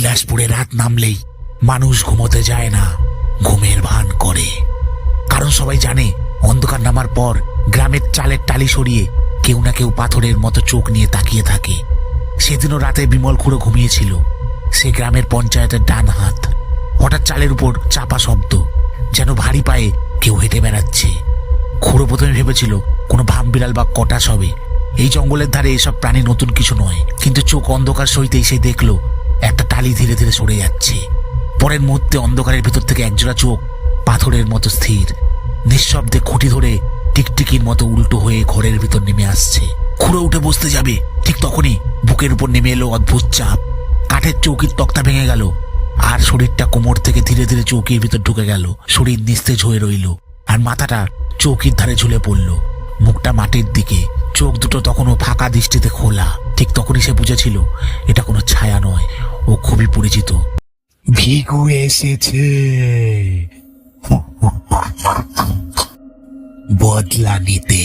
বিলাসপুরে রাত নামলেই মানুষ ঘুমোতে যায় না, ঘুমের ভান করে। কারণ সবাই জানে, অন্ধকার নামার পর গ্রামের চালের টালি সরিয়ে কেউ না কেউ পাথরের মতো চোখ নিয়ে তাকিয়ে থাকে। সেদিনও রাতে বিমল খুঁড়ো ঘুমিয়েছিল। সে গ্রামের পঞ্চায়েতের ডান হাত। হঠাৎ চালের উপর চাপা শব্দ, যেন ভারী পায়ে কেউ হেঁটে বেড়াচ্ছে। খুঁড়ো প্রথমে ভেবেছিল, কোনো ভাম বিড়াল বা কটাস হবে। এই জঙ্গলের ধারে এসব প্রাণী নতুন কিছু নয়। কিন্তু চোখ অন্ধকার সইতেই সে দেখল, একটা টালি ধীরে ধীরে সরে যাচ্ছে। পরের মুহূর্তে অন্ধকারের ভিতর থেকে একজোড়া চোখ পাথরের মতো স্থির। নিঃশব্দে খুঁটি ধরে টিকটিকির মতো উল্টো হয়ে ঘরের ভিতর নেমে আসছে। খুঁড়ো উঠে বসতে যাবে। ঠিক তখনই বুকের উপর নেমে এলো অদ্ভুত চাপ। কাঠের চৌকির তক্তা ভেঙে গেল। আর শরীরটা কোমর থেকে ধীরে ধীরে চৌকির ভিতর ঢুকে গেল। শরীর নিস্তেজ হয়ে রইল। আর মাথাটা চৌকির ধারে ঝুলে পড়ল। মুখটা মাটির দিকে। চোখ দুটো তখনও ফাঁকা দৃষ্টিতে খোলা। ঠিক তখনই সে বুঝেছিল, এটা কোনো ছায়া নয়। ও খুবই পরিচিত। ভিগু এসেছে। বদলা নিতে।